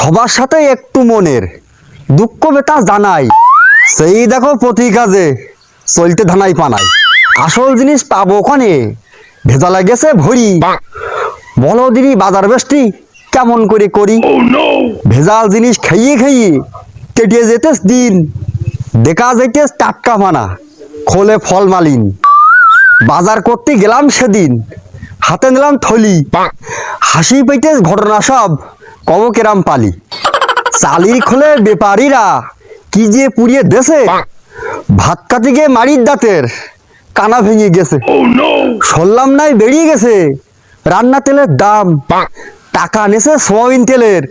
সবার সাথে একটু মনের। দুঃখ বেতা জানাই। সেই দেখো প্রতি কাজে চলতে ধানাই পানাই। আসল জিনিস পাবো ওখানে, ভেজা লাগেছে ভরি। বলো দিদি, বাজার বেশটি কেমন করে করি? ভেজাল জিনিস খাইয়ে খাইয়ে কেটে যেতে দিন। দেখা যাইতে টাটকা মানা, খোলে ফল মালিন। বাজার করতে গেলাম সেদিন, হাতে নিলাম থলি। হাসি পেটে ঘটনা সব কব কেরাম পালি? চালির খোলে বেপারীরা কি যে পুড়িয়ে দেশে? ভাত কাটি গিয়ে মারির দাঁতের কানা ভেঙে গেছে। শুনলাম নাই বেরিয়ে গেছে। রান্না তেলের দাম টাকা নেছে সোয়াবিন তেলের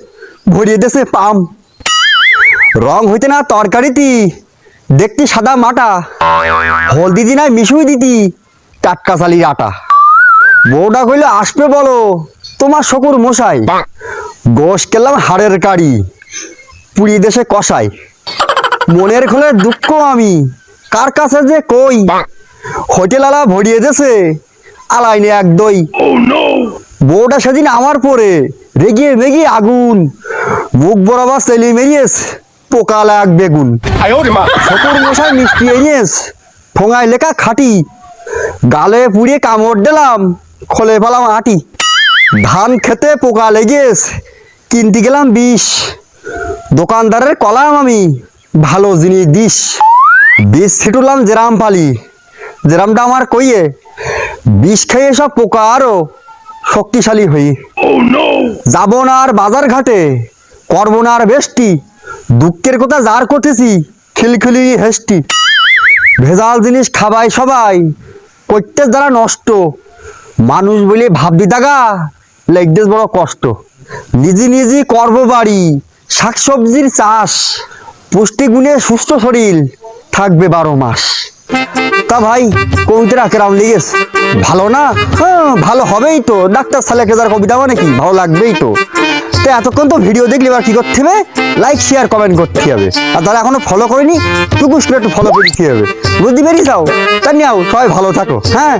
ভরিয়ে দেছে পাম। রং হইতে না তরকারিতি দেখতি সাদা মাটা। হলদি দি নাই মিশুই দিতি টাটকা চালির আটা। বউটা কইলে আসবে বলো তোমার শকুর মশাই। গোস কেলাম হাড়ের কাড়ি। পুরি দেশে কষাই। মনের খোলে দুঃখ আমি, কার কাছে যে কই? হোটেল আলা ভরিয়ে দেশে আলাইনে এক দই। বউটা সেদিন আমার পরে, রেগিয়ে বেগিয়ে আগুন। মুখ বরাবর তেলি মেরিয়েস পোকাল এক বেগুন। ছোটর মশাই মিষ্টি এনেস ফোঙায় লেখা খাটি। গালে পুড়িয়ে কামড় দিলাম, খোলে পালাম আটি। ধান খেতে পোকা লেগেস কিনতে গেলাম বিষ দোকানদারের কলাম আমি, ভালো জিনিস দিস। বিষ ছিটুলাম জেরাম পালি জেরামটা আমার কইয়ে। বিষ খেয়ে সব পোকা আরও শক্তিশালী হই। যাব না আর বাজার ঘাটে, করব না আর বেষ্টি। দুঃখের কথা যার করতেছি, খিলখিলি হেষ্টি। ভেজাল জিনিস খাবাই সবাই করতে যারা নষ্ট। মানুষ বলে ভাববি দাগা লেগদেশ বড় কষ্ট। নিজে নিজে করব বাড়ি, শাকসবজির চাষ, পুষ্টিগুণে সুস্থ শরীর থাকবে বারো মাস। তা ভাই কবিতাটা কেরাম লেগেস ভালো না? হ্যাঁ ভালো হবেই তো। ডাক্তার সালে কেদার কবিতা মানে কি? ভালো লাগবেই তো। তো এতক্ষণ তো ভিডিও দেখলে, এবার কি করতে হবে? লাইক শেয়ার কমেন্ট করতে হবে। আর তারা এখনও ফলো করেনি, টুকুস করে একটু ফলো করতে হবে। বুঝতে পেরেছি? যাও তা নিয়াও সবাই ভালো থাকো। হ্যাঁ?